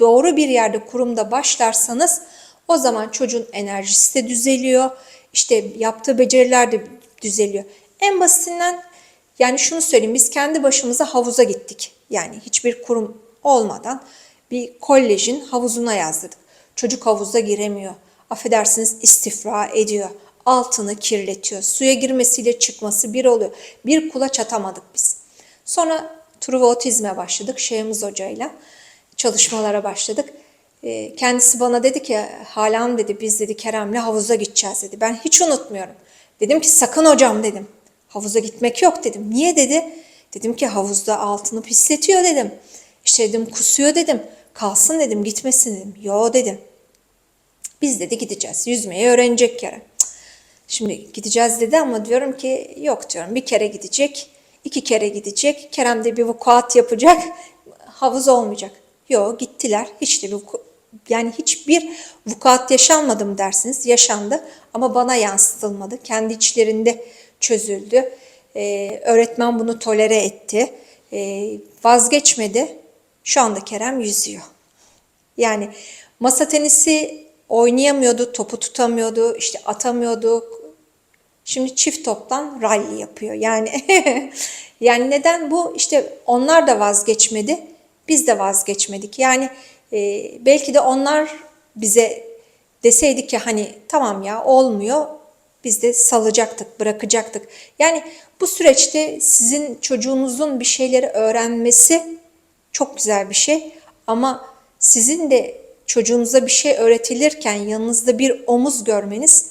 doğru bir yerde kurumda başlarsanız o zaman çocuğun enerjisi de düzeliyor. İşte yaptığı beceriler de düzeliyor. En basitinden yani şunu söyleyeyim biz kendi başımıza havuza gittik. Yani hiçbir kurum olmadan bir kolejin havuzuna yazdırdık. Çocuk havuza giremiyor. Affedersiniz istifra ediyor. Altını kirletiyor. Suya girmesiyle çıkması bir oluyor. Bir kulaç atamadık biz. Sonra Truva Otizm'e başladık Şeyhimiz Hoca'yla. Çalışmalara başladık. Ee, Kendisi bana dedi ki Halan dedi biz dedi Kerem'le havuza gideceğiz dedi. Ben hiç unutmuyorum. Dedim ki sakın hocam dedim. Havuza gitmek yok dedim. Niye dedi? Dedim ki havuzda altını pisletiyor dedim. İşte dedim kusuyor dedim. Kalsın dedim gitmesin dedim. Yo dedim. Biz dedi gideceğiz. Yüzmeyi öğrenecek Kerem. Şimdi gideceğiz dedi ama diyorum ki yok diyorum. Bir kere gidecek, iki kere gidecek. Kerem de bir vukuat yapacak. Havuz olmayacak. Yok gittiler. Hiç de bir yani hiçbir vukuat yaşanmadı mı dersiniz? Yaşandı ama bana yansıtılmadı. Kendi içlerinde çözüldü. Ee, öğretmen bunu tolere etti. Ee, vazgeçmedi. Şu anda Kerem yüzüyor. Yani masa tenisi oynayamıyordu, topu tutamıyordu, işte atamıyordu. Şimdi çift toptan rally yapıyor. Yani yani neden bu? İşte onlar da vazgeçmedi, biz de vazgeçmedik. Yani e, belki de onlar bize deseydik ki hani tamam ya olmuyor, biz de salacaktık, bırakacaktık. Yani bu süreçte sizin çocuğunuzun bir şeyleri öğrenmesi çok güzel bir şey ama sizin de çocuğunuza bir şey öğretilirken yanınızda bir omuz görmeniz,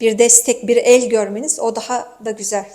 bir destek, bir el görmeniz o daha da güzel.